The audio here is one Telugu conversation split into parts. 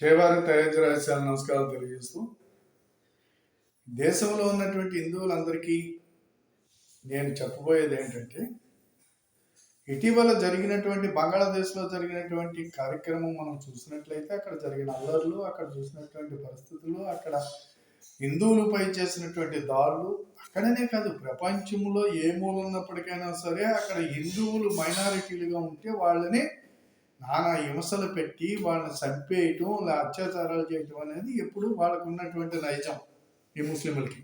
జయవారి తయారు రాశాల నమస్కారం తెలియజేస్తూ. దేశంలో ఉన్నటువంటి హిందువులందరికీ నేను చెప్పబోయేది ఏంటంటే ఇటీవల జరిగినటువంటి బంగ్లాదేశ్లో జరిగినటువంటి కార్యక్రమం మనం చూసినట్లయితే అక్కడ జరిగిన అల్లర్లు అక్కడ చూసినటువంటి పరిస్థితులు అక్కడ హిందువులపై చేసినటువంటి దాడులు అక్కడనే కాదు ప్రపంచంలో ఏ మూల ఉన్నప్పటికైనా సరే అక్కడ హిందువులు మైనారిటీలుగా ఉంటే వాళ్ళని నానా హింసలు పెట్టి వాళ్ళని చంపేయటం లేదా అత్యాచారాలు చేయటం అనేది ఎప్పుడు వాళ్ళకు ఉన్నటువంటి నైజం ఈ ముస్లింలకి.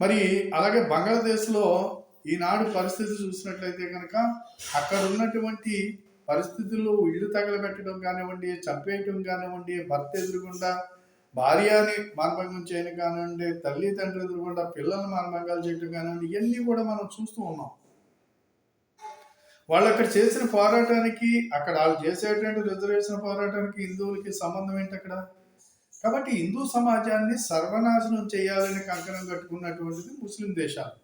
మరి అలాగే బంగ్లాదేశ్లో ఈనాడు పరిస్థితి చూసినట్లయితే కనుక అక్కడ ఉన్నటువంటి పరిస్థితుల్లో ఇల్లు తగలబెట్టడం కానివ్వండి చంపేయటం కానివ్వండి భర్త ఎదురుగుండా భార్యని మానభంగం చేయడం కానివ్వండి తల్లిదండ్రులు ఎదురుగుండా పిల్లల్ని మానభంగాలు చేయడం కానివ్వండి ఇవన్నీ కూడా మనం చూస్తూ ఉన్నాం. వాళ్ళు అక్కడ చేసిన పోరాటానికి అక్కడ వాళ్ళు చేసేటువంటి రిజర్వేషన్ పోరాటానికి హిందువులకి సంబంధం ఏంటి అక్కడ? కాబట్టి హిందూ సమాజాన్ని సర్వనాశనం చేయాలని కంకణం కట్టుకున్నటువంటిది ముస్లిం దేశాలు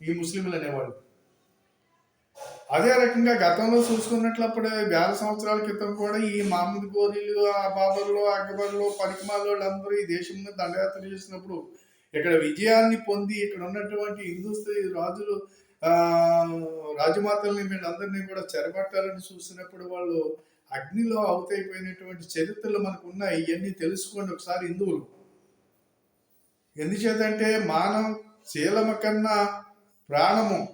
ఈ ముస్లింలు అనేవాళ్ళు. అదే రకంగా గతంలో చూసుకున్నట్లప్పుడు వేల సంవత్సరాల క్రితం కూడా ఈ మహమ్మద్ గోరీలు ఆ బాబర్లు అక్బర్లు పరికమాలు వాళ్ళందరూ ఈ దేశం మీద దండయాత్ర చేసినప్పుడు ఇక్కడ విజయాన్ని పొంది ఇక్కడ ఉన్నటువంటి హిందూస్థీ రాజులు రాజమాతల్ని వీళ్ళందరినీ కూడా చెరబట్టాలని చూసినప్పుడు వాళ్ళు అగ్నిలో అవుతైపోయినటువంటి చరిత్రలు మనకు ఉన్నాయి. ఇవన్నీ తెలుసుకోండి ఒకసారి హిందువులు. ఎందుచేతంటే మానవ శీలమ కన్నా ప్రాణము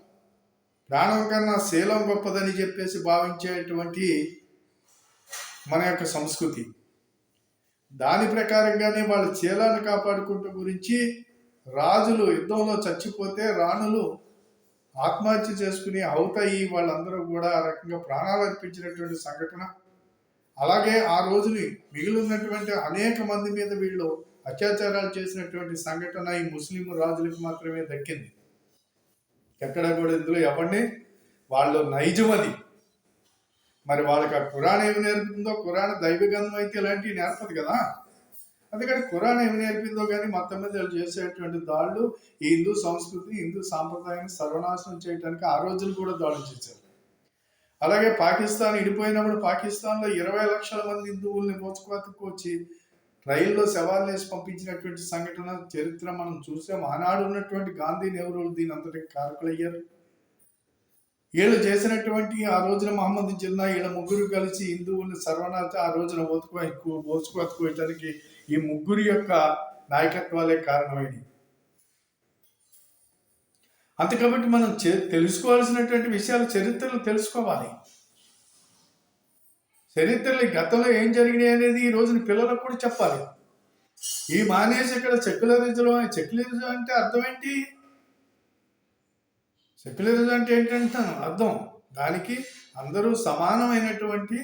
ప్రాణం కన్నా శీలం గొప్పదని చెప్పేసి భావించేటువంటి మన యొక్క సంస్కృతి. దాని ప్రకారంగానే వాళ్ళ చీలాన్ని కాపాడుకుంటూ గురించి రాజులు యుద్ధంలో చచ్చిపోతే రాణులు ఆత్మహత్య చేసుకుని అవుతాయి వాళ్ళందరూ కూడా ఆ రకంగా ప్రాణాలు అర్పించినటువంటి సంఘటన. అలాగే ఆ రోజుని మిగిలినటువంటి అనేక మంది మీద వీళ్ళు అత్యాచారాలు చేసినటువంటి సంఘటన ఈ ముస్లిం రాజులకు మాత్రమే దక్కింది. ఎక్కడ కూడా ఇందులో ఎవరిని? వాళ్ళు నైజం అది మరి వాళ్ళకి ఆ కురాన్ ఏమి నేర్పుతుందో? కురాన్ దైవ అయితే ఇలాంటివి నేర్పదు కదా? అందుకని ఖురాన్ ఏమి నేర్పిందో కానీ మొత్తం మీద వీళ్ళు చేసేటువంటి దాడులు ఈ హిందూ సంస్కృతి హిందూ సాంప్రదాయాన్ని సర్వనాశనం చేయడానికి ఆ రోజులు కూడా దాడులు చేశారు. అలాగే పాకిస్తాన్ ఇడిపోయినప్పుడు పాకిస్తాన్లో ఇరవై లక్షల మంది హిందువుల్ని మోచుకోతకు వచ్చి రైల్లో శవాలు వేసి పంపించినటువంటి సంఘటన చరిత్ర మనం చూసాం. ఆనాడు ఉన్నటువంటి గాంధీ నెహ్రూలు దీని అంతటికి కారకులయ్యారు. వీళ్ళు చేసినటువంటి ఆ రోజున మహమ్మద్ జిన్నా వీళ్ళ ముగ్గురు కలిసి హిందువుల్ని సర్వనాథ ఆ రోజున ఓతుకు ఓచుకోవడానికి ఈ ముగ్గురు యొక్క నాయకత్వాలే కారణమైనవి. అంతే కాబట్టి మనం తెలుసుకోవాల్సినటువంటి విషయాలు చరిత్రలు తెలుసుకోవాలి. చరిత్రలు ఈ గతంలో ఏం జరిగినాయి అనేది ఈ రోజున పిల్లలకు కూడా చెప్పాలి. ఈ మానేసి ఇక్కడ సెక్యులరిజం సెక్యులరిజం అంటే అర్థం ఏంటి? సెక్యులరిజం అంటే ఏంటంటే అర్థం. దానికి అందరూ సమానమైనటువంటి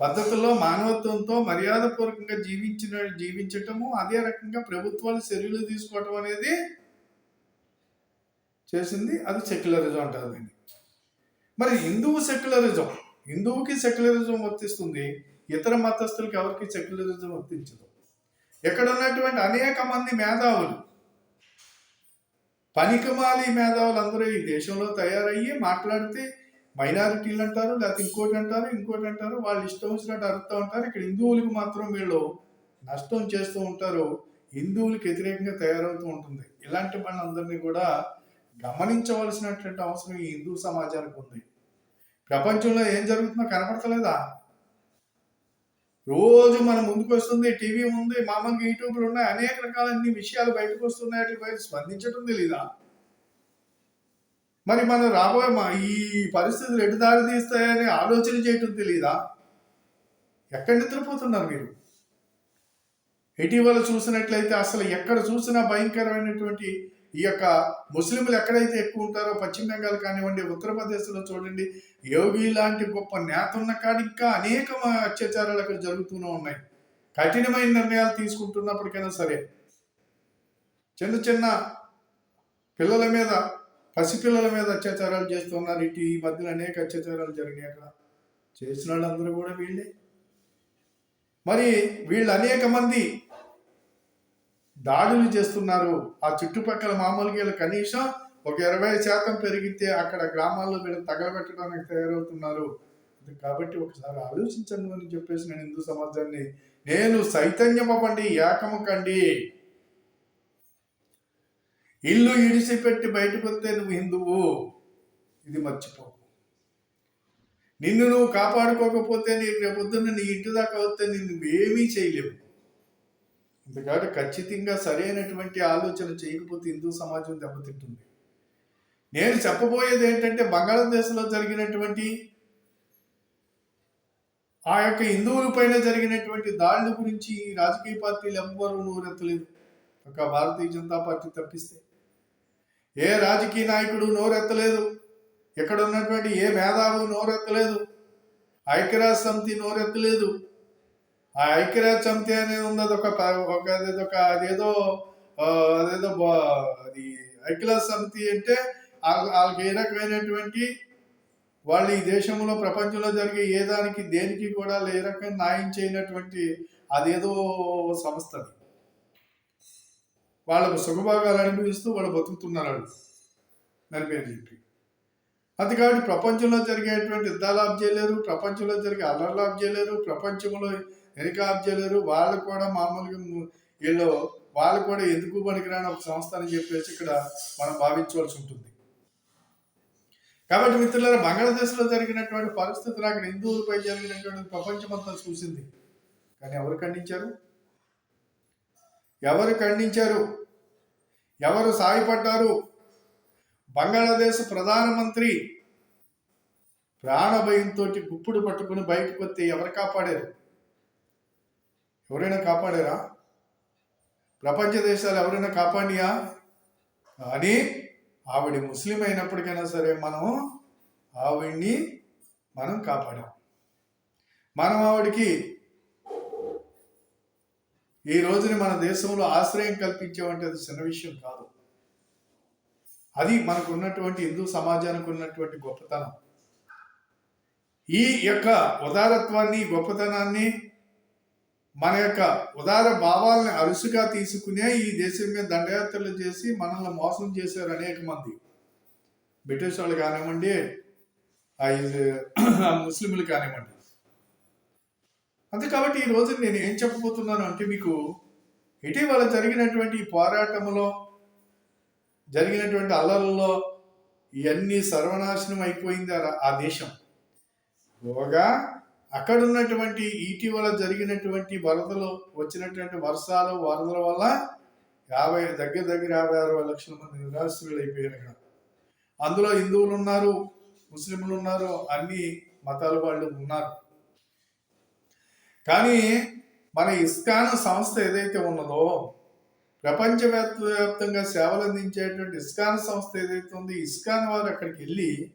పద్ధతుల్లో మానవత్వంతో మర్యాదపూర్వకంగా జీవించిన జీవించటము అదే రకంగా ప్రభుత్వాలు చర్యలు తీసుకోవటం అనేది చేసింది. అది సెక్యులరిజం అంటారు దీన్ని. మరి హిందువు సెక్యులరిజం హిందువుకి సెక్యులరిజం వర్తిస్తుంది. ఇతర మతస్థులకి ఎవరికి సెక్యులరిజం వర్తించదు. ఇక్కడ ఉన్నటువంటి అనేక మంది మేధావులు పనికిమాలి మేధావులు అందరూ ఈ దేశంలో తయారయ్యి మాట్లాడితే మైనారిటీలు అంటారు లేకపోతే ఇంకోటి అంటారు ఇంకోటి అంటారు వాళ్ళు ఇష్టం వచ్చినట్టు అరుస్తూ ఉంటారు. ఇక్కడ హిందువులకు మాత్రం వీళ్ళు నష్టం చేస్తూ ఉంటారు. హిందువులకు వ్యతిరేకంగా తయారవుతూ ఉంటుంది. ఇలాంటి వాళ్ళందరినీ కూడా గమనించవలసినటువంటి అవసరం ఈ హిందూ సమాజానికి ఉంది. ప్రపంచంలో ఏం జరుగుతుందో కనపడతలేదా? రోజు మన ముందుకు వస్తుంది టీవీ ఉంది మామూలుగా యూట్యూబ్లు ఉన్నాయి అనేక రకాలన్నీ విషయాలు బయటకు వస్తున్నాయి వాటి స్పందించటం స్పందించడం తెలీదా? మరి మనం రాబోయే మా ఈ పరిస్థితులు ఎటు దారి తీస్తాయని ఆలోచన చేయటం తెలియదా ఎక్కడ నిద్రపోతున్నారు మీరు? ఇటీవల చూసినట్లయితే అసలు ఎక్కడ చూసినా భయంకరమైనటువంటి ఈ యొక్క ముస్లింలు ఎక్కడైతే ఎక్కువ ఉంటారో పశ్చిమ బెంగాల్ కానివ్వండి ఉత్తరప్రదేశ్లో చూడండి యోగి లాంటి గొప్ప నేత ఉన్న కాడి ఇంకా అనేక అత్యాచారాలు అక్కడ జరుగుతూనే ఉన్నాయి. కఠినమైన నిర్ణయాలు తీసుకుంటున్నప్పటికైనా సరే చిన్న చిన్న పిల్లల మీద పసిపిల్లల మీద అత్యాచారాలు చేస్తున్నారు. ఇటు ఈ మధ్యలో అనేక అత్యాచారాలు జరిగినాయి అక్కడ. చేసిన వాళ్ళందరూ కూడా వీళ్ళే. మరి వీళ్ళు అనేక మంది దాడులు చేస్తున్నారు. ఆ చుట్టుపక్కల మామూలుగా కనీసం ఒక ఇరవై శాతం పెరిగితే అక్కడ గ్రామాల్లో వీళ్ళు తగలబెట్టడానికి తయారవుతున్నారు. కాబట్టి ఒకసారి ఆలోచించండి అని చెప్పేసి నేను హిందూ సమాజాన్ని. నేను చైతన్యమవ్వండి ఏకము కండి ఇల్లు ఇడిసిపెట్టి బయటకు వస్తే నువ్వు హిందువు. ఇది మర్చిపో నిన్ను నువ్వు కాపాడుకోకపోతే నీకు రేపొద్దున్న నీ ఇంటి దాకా వస్తే నిన్ను ఏమీ చేయలేవు. ఎందుకంటే ఖచ్చితంగా సరైనటువంటి ఆలోచన చేయకపోతే హిందూ సమాజం దెబ్బతింటుంది. నేను చెప్పబోయేది ఏంటంటే బంగాళాదేశ్లో జరిగినటువంటి ఆ యొక్క హిందువుల పైన జరిగినటువంటి దాడుల గురించి రాజకీయ పార్టీలు ఎవ్వరూ నూరెత్తలేదు. ఒక భారతీయ జనతా పార్టీ తప్పిస్తే. ఏ రాజకీయ నాయకుడు నోరెత్తలేదు. ఇక్కడ ఉన్నటువంటి ఏ మేధావు నోరెత్తలేదు. ఐక్యరాజ్య సమితి నోరెత్తలేదు. ఆ ఐక్యరాజ్య సమితి అనేది ఉంది అదొక ప- ఒక అదొక అదేదో అదేదో అది ఐక్యరాజ్య సమితి అంటే వాళ్ళ- వాళ్ళకి ఏ రకమైనటువంటి వాళ్ళు ఈ దేశంలో ప్రపంచంలో జరిగే ఏ దానికి దేనికి కూడా ఏ రకంగా న్యాయం చేయనటువంటి అదేదో సంస్థ అది వాళ్ళకు సుఖభాగాలు అనుభవిస్తూ వాళ్ళు బతుకుతున్నారు వాళ్ళు. చెప్పి. అది కాబట్టి ప్రపంచంలో జరిగేటువంటి యుద్ధాలు ఆఫ్ చేయలేరు ప్రపంచంలో జరిగే అల్లర్లు ఆఫ్ చేయలేరు ప్రపంచంలో వెనుక ఆఫ్ చేయలేరు. వాళ్ళు కూడా మామూలుగా వీళ్ళు వాళ్ళు కూడా ఎందుకు పనికిరాని ఒక సంస్థ అని చెప్పేసి ఇక్కడ మనం భావించవలసి ఉంటుంది. కాబట్టి మిత్రులారా బంగ్లాదేశ్లో జరిగినటువంటి పరిస్థితులు అక్కడ హిందువులపై జరిగినటువంటి ప్రపంచమంతా చూసింది. కానీ ఎవరు ఖండించారు? ఎవరు ఖండించారు? ఎవరు సాయపడ్డారు? బంగ్లాదేశ్ ప్రధానమంత్రి ప్రాణభయంతో గుప్పుడు పట్టుకుని బయటకు వస్తే ఎవరు కాపాడారు? ఎవరైనా కాపాడారా? ప్రపంచ దేశాలు ఎవరైనా కాపాడియా? కానీ ఆవిడ ముస్లిం అయినప్పటికైనా సరే మనం ఆవిడ్ని మనం కాపాడాం. మనం ఆవిడకి ఈ రోజుని మన దేశంలో ఆశ్రయం కల్పించామంటే అది చిన్న విషయం కాదు. అది మనకు ఉన్నటువంటి హిందూ సమాజానికి ఉన్నటువంటి గొప్పతనం. ఈ యొక్క ఉదారత్వాన్ని గొప్పతనాన్ని మన యొక్క ఉదార భావాలని అరుసుగా తీసుకునే ఈ దేశం మీద దండయాత్రలు చేసి మనల్ని మోసం చేశారు అనేక మంది. బ్రిటిష్ వాళ్ళు కానివ్వండి ముస్లింలు కానివ్వండి. అంతే కాబట్టి ఈ రోజు నేను ఏం చెప్పబోతున్నాను అంటే మీకు ఇటీవల జరిగినటువంటి పోరాటంలో జరిగినటువంటి అల్లర్లలో ఇవన్నీ సర్వనాశనం అయిపోయింది ఆ ఆ దేశం. పోగా అక్కడ ఉన్నటువంటి ఇటీవల జరిగినటువంటి వరదలు వచ్చినటువంటి వర్షాలు వరదల వల్ల యాభై దగ్గర దగ్గర యాభై అరవై లక్షల మంది నిరాశ్రులు అయిపోయారు అక్కడ. అందులో హిందువులు ఉన్నారు ముస్లింలు ఉన్నారు అన్ని మతాల వాళ్ళు ఉన్నారు. కానీ మన ఇస్కాన్ సంస్థ ఏదైతే ఉన్నదో ప్రపంచవ్యాప్తంగా వ్యాప్తంగా సేవలు అందించేటువంటి ఇస్కాన్ సంస్థ ఏదైతే ఉంది ఇస్కాన్ వారు అక్కడికి వెళ్ళి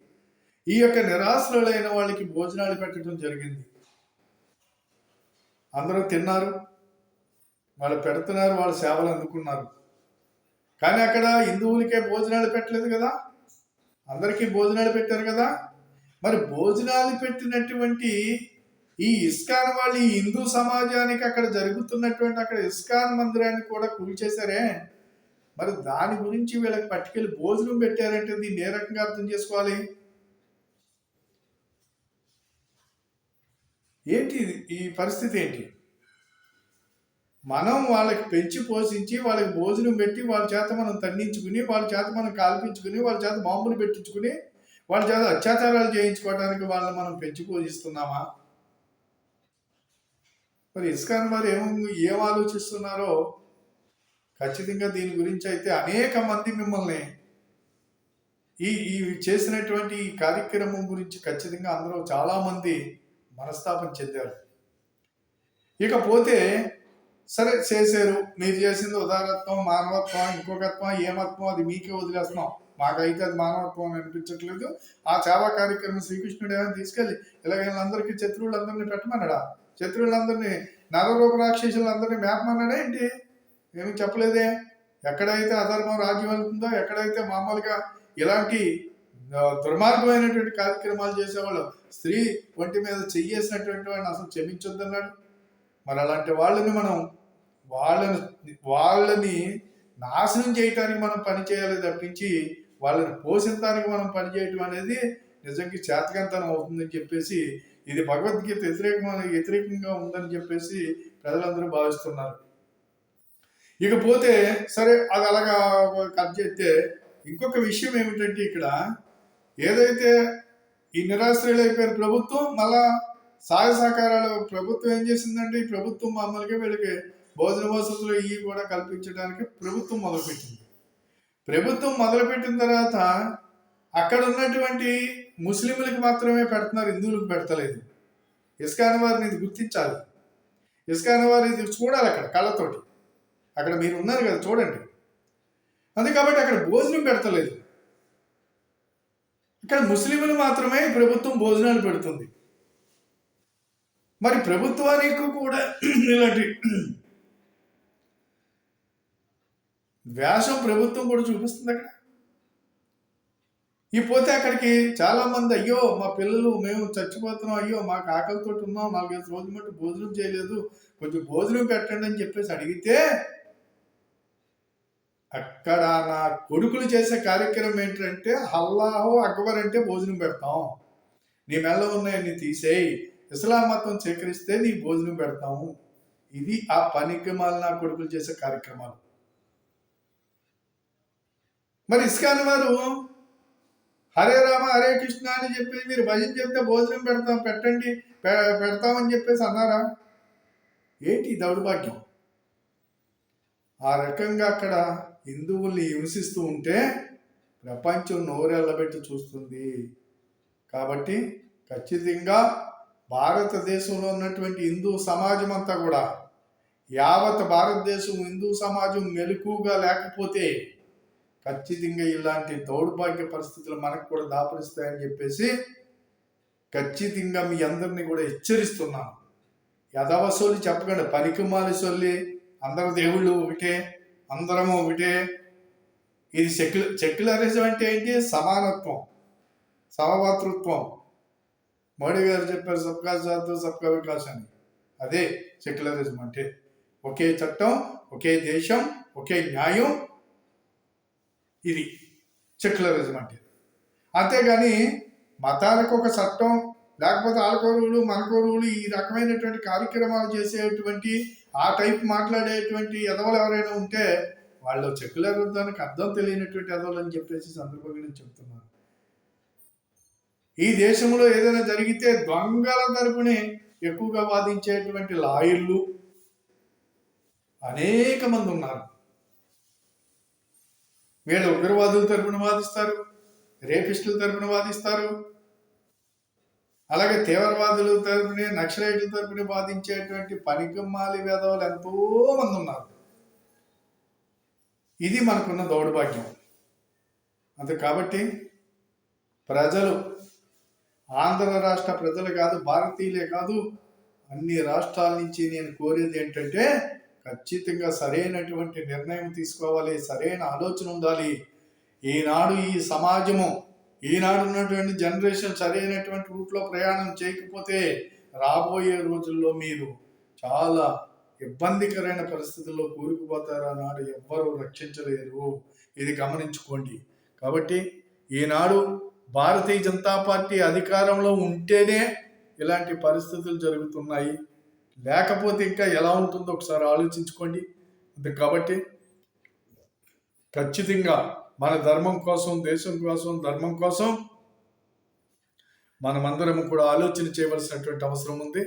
ఈ యొక్క నిరాశ్రులైన వాళ్ళకి భోజనాలు పెట్టడం జరిగింది. అందరూ తిన్నారు వాళ్ళు పెడుతున్నారు వాళ్ళు సేవలు అందుకున్నారు. కానీ అక్కడ హిందువులకే భోజనాలు పెట్టలేదు కదా? అందరికీ భోజనాలు పెట్టారు కదా? మరి భోజనాలు పెట్టినటువంటి ఈ ఇస్కాన్ వాళ్ళు ఈ హిందూ సమాజానికి అక్కడ జరుగుతున్నటువంటి అక్కడ ఇస్కాన్ మందిరాన్ని కూడా కూల్చేశారే? మరి దాని గురించి వీళ్ళకి పట్టుకెళ్ళి భోజనం పెట్టారంటే దీన్ని ఏ రకంగా అర్థం చేసుకోవాలి? ఏంటి ఈ పరిస్థితి ఏంటి? మనం వాళ్ళకి పెంచి పోషించి వాళ్ళకి భోజనం పెట్టి వాళ్ళ చేత మనం తండించుకుని వాళ్ళ చేత మనం కాల్పించుకుని వాళ్ళ చేత బాంబులు పెట్టించుకుని వాళ్ళ చేత అత్యాచారాలు చేయించుకోవడానికి వాళ్ళని మనం పెంచి పోషిస్తున్నామా? మరి ఇస్కాన్ వారు ఏం ఏం ఆలోచిస్తున్నారో ఖచ్చితంగా దీని గురించి అయితే అనేక మంది మిమ్మల్ని ఈ ఈ చేసినటువంటి ఈ కార్యక్రమం గురించి ఖచ్చితంగా అందరూ చాలా మంది మనస్తాపం చెందారు. ఇకపోతే సరే చేశారు. మీరు చేసింది ఉదారత్వం మానవత్వం ఇంకొకత్వం ఏమత్వం అది మీకే వదిలేస్తున్నాం. మాకైతే అది మానవత్వం అనిపించట్లేదు. ఆ సేవా కార్యక్రమం శ్రీకృష్ణుడు ఏమైనా తీసుకెళ్ళి ఇలాగ అందరికీ శత్రువులందరినీ పెట్టమన్నాడా? శత్రువులందరినీ నరరూప రాక్షసులందరినీ మేపమన్నాడా ఏంటి? ఏమి చెప్పలేదే. ఎక్కడైతే అధర్మం రాజ్యం వెళ్తుందో ఎక్కడైతే మామూలుగా ఇలాంటి దుర్మార్గమైనటువంటి కార్యక్రమాలు చేసేవాళ్ళు స్త్రీ ఒంటి మీద చెయ్యేసినటువంటి వాడిని అసలు క్షమించొద్దన్నాడు. మరి అలాంటి వాళ్ళని మనం వాళ్ళని వాళ్ళని నాశనం చేయటానికి మనం పని చేయాలి తప్పించి వాళ్ళని పోషించడానికి మనం పని చేయటం అనేది నిజంగా చేతకంతనం అవుతుందని చెప్పేసి ఇది భగవద్గీత వ్యతిరేకమైన వ్యతిరేకంగా ఉందని చెప్పేసి ప్రజలందరూ భావిస్తున్నారు. ఇకపోతే సరే అది అలాగా కట్ చేస్తే ఇంకొక విషయం ఏమిటంటే ఇక్కడ ఏదైతే ఈ నిరాశ్రయులు అయిపోయారు ప్రభుత్వం మళ్ళా సహాయ సహకారాలు ప్రభుత్వం ఏం చేసిందంటే ఈ ప్రభుత్వం మామూలుగా వీళ్ళకి భోజన వసతులు ఇవి కూడా కల్పించడానికి ప్రభుత్వం మొదలుపెట్టింది. ప్రభుత్వం మొదలుపెట్టిన తర్వాత అక్కడ ఉన్నటువంటి ముస్లింలకు మాత్రమే పెడుతున్నారు హిందువులకు పెడతలేదు. ఇస్కాన్ వారిని ఇది గుర్తించాలి. ఇస్కాన్ వారు ఇది చూడాలి అక్కడ కళ్ళతోటి. అక్కడ మీరు ఉన్నారు కదా చూడండి. అందు కాబట్టి అక్కడ భోజనం పెడతలేదు. ఇక్కడ ముస్లింలు మాత్రమే ప్రభుత్వం భోజనాలు పెడుతుంది. మరి ప్రభుత్వానికి కూడా ఇలాంటి వ్యాసం ప్రభుత్వం కూడా చూపిస్తుంది అక్కడ. ఈ పోతే అక్కడికి చాలా మంది అయ్యో మా పిల్లలు మేము చచ్చిపోతున్నాం అయ్యో మాకు ఆకలితో ఉన్నాం నాలుగైదు రోజుల మటు భోజనం చేయలేదు కొంచెం భోజనం పెట్టండి అని చెప్పేసి అడిగితే అక్కడ నా కొడుకులు చేసే కార్యక్రమం ఏంటంటే అల్లాహో అక్బర్ అంటే భోజనం పెడతాం. నీ మెల్ల ఉన్నాయని తీసేయి. ఇస్లాం మతం చేకరిస్తే నీ భోజనం పెడతాము. ఇది ఆ పనికి నా కొడుకులు చేసే కార్యక్రమాలు. మరి ఇస్కాన్ వారు హరే రామ హరే కృష్ణ అని చెప్పి మీరు భజన చెప్తే భోజనం పెడతాం పెట్టండి పె- పెడతామని చెప్పేసి అన్నారా? ఏంటి దౌర్భాగ్యం? ఆ రకంగా అక్కడ హిందువుల్ని హింసిస్తూ ఉంటే ప్రపంచం నోరెళ్ళబెట్టి చూస్తుంది. కాబట్టి ఖచ్చితంగా భారతదేశంలో ఉన్నటువంటి హిందూ సమాజం అంతా కూడా యావత్ భారతదేశం హిందూ సమాజం మెలకుగా లేకపోతే ఖచ్చితంగా ఇలాంటి దౌర్భాగ్య పరిస్థితులు మనకు కూడా దాపరిస్తాయని చెప్పేసి ఖచ్చితంగా మీ అందరినీ కూడా హెచ్చరిస్తున్నాను. యథావసోళ్ళు చెప్పకండి. పనికిమాలి సొల్లి. అందరు దేవుళ్ళు ఒకటే. అందరము ఒకటే. ఇది సెక్యుల సెక్యులరిజం అంటే ఏంటి? సమానత్వం. సమభాతృత్వం మోడీ గారు చెప్పారు సబ్కా సాత్ సబ్కా వికాస్ అని. అదే సెక్యులరిజం అంటే. ఒకే చట్టం ఒకే దేశం ఒకే న్యాయం ఇది సెక్యులరిజం అంటే. అంతేగాని మతాలకు ఒక చట్టం లేకపోతే ఆల్కోరువులు మనకోరువులు ఈ రకమైనటువంటి కార్యక్రమాలు చేసేటువంటి ఆ టైప్ మాట్లాడేటువంటి ఎదవలు ఎవరైనా ఉంటే వాళ్ళు సెక్యులరిజానికి అర్థం తెలియనటువంటి ఎదవలు అని చెప్పేసి సందర్భంగా నేను చెప్తున్నాను. ఈ దేశంలో ఏదైనా జరిగితే దొంగల తరపునే ఎక్కువగా వాదించేటువంటి లాయర్లు అనేక మంది ఉన్నారు. వీళ్ళు ఉగ్రవాదుల తరపున వాదిస్తారు రేపిస్టుల తరపున వాదిస్తారు. అలాగే తీవ్రవాదుల తరపున నక్సలైట్ల తరపున వాదించేటువంటి పనికమ్మాలి వేదవులు ఎంతో మంది ఉన్నారు. ఇది మనకున్న దౌర్భాగ్యం. అంతే కాబట్టి ప్రజలు ఆంధ్ర రాష్ట్ర ప్రజలు కాదు భారతీయులే కాదు అన్ని రాష్ట్రాల నుంచి నేను కోరేది ఏంటంటే ఖచ్చితంగా సరైనటువంటి నిర్ణయం తీసుకోవాలి సరైన ఆలోచన ఉండాలి. ఈనాడు ఈ సమాజము ఈనాడు ఉన్నటువంటి జనరేషన్ సరైనటువంటి రూట్లో ప్రయాణం చేయకపోతే రాబోయే రోజుల్లో మీరు చాలా ఇబ్బందికరమైన పరిస్థితుల్లో కూరుకుపోతారు. ఆనాడు ఎవ్వరూ రక్షించలేరు. ఇది గమనించుకోండి. కాబట్టి ఈనాడు భారతీయ జనతా పార్టీ అధికారంలో ఉంటేనే ఇలాంటి పరిస్థితులు జరుగుతున్నాయి. లేకపోతే ఇంకా ఎలా ఉంటుందో ఒకసారి ఆలోచించుకోండి. అంతే కాబట్టి ఖచ్చితంగా మన ధర్మం కోసం దేశం కోసం ధర్మం కోసం మనమందరం కూడా ఆలోచన చేయవలసినటువంటి అవసరం ఉంది.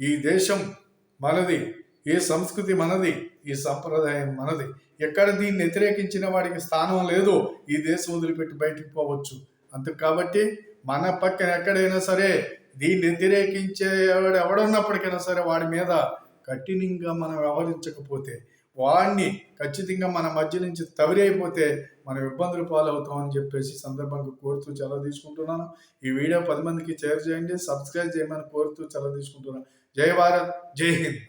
ఈ దేశం మనది ఈ సంస్కృతి మనది ఈ సంప్రదాయం మనది. ఎక్కడ దీన్ని వ్యతిరేకించిన వాడికి స్థానం లేదు. ఈ దేశం వదిలిపెట్టి బయటికి పోవచ్చు. అందుకు కాబట్టి మన పక్కన ఎక్కడైనా సరే దీన్ని వ్యతిరేకించేవాడు ఎవడున్నప్పటికైనా సరే వాడి మీద కఠినంగా మనం వ్యవహరించకపోతే వాడిని ఖచ్చితంగా మన మధ్య నుంచి తవిరైపోతే మనం ఇబ్బందులు పాలవుతామని చెప్పేసి సందర్భంగా కోరుతూ చలవ తీసుకుంటున్నాను. ఈ వీడియో పది మందికి షేర్ చేయండి సబ్స్క్రైబ్ చేయమని కోరుతూ సెలవు తీసుకుంటున్నాను. జై భారత్ జై హింద్.